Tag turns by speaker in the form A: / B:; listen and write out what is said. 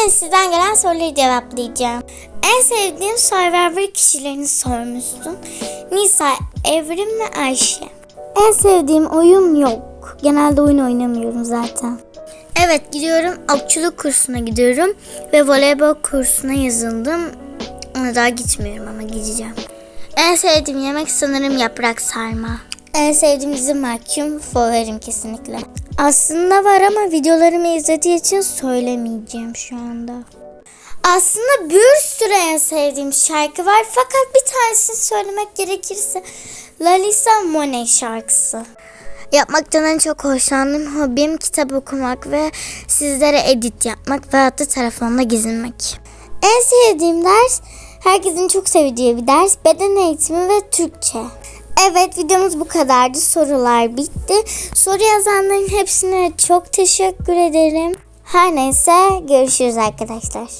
A: Bugün sizden gelen soruları cevaplayacağım. En sevdiğim Survivor kişilerini sormuştum. Nisa, Evrim ve Ayşe. En sevdiğim oyun yok. Genelde oyun oynamıyorum zaten. Evet gidiyorum. Okçuluk kursuna gidiyorum. Ve voleybol kursuna yazıldım. Ona daha gitmiyorum ama gideceğim. En sevdiğim yemek sanırım yaprak sarma. En sevdiğim dizi Mahkum favorim kesinlikle. Aslında var ama videolarımı izlediği için söylemeyeceğim şu anda. Aslında bir sürü en sevdiğim şarkı var fakat bir tanesini söylemek gerekirse Lalisa Monet şarkısı. Yapmaktan en çok hoşlandığım hobim kitap okumak ve sizlere edit yapmak ve hatta telefonla gezinmek. En sevdiğim ders herkesin çok sevdiği bir ders beden eğitimi ve Türkçe. Evet videomuz bu kadardı. Sorular bitti. Soru yazanların hepsine çok teşekkür ederim. Her neyse görüşürüz arkadaşlar.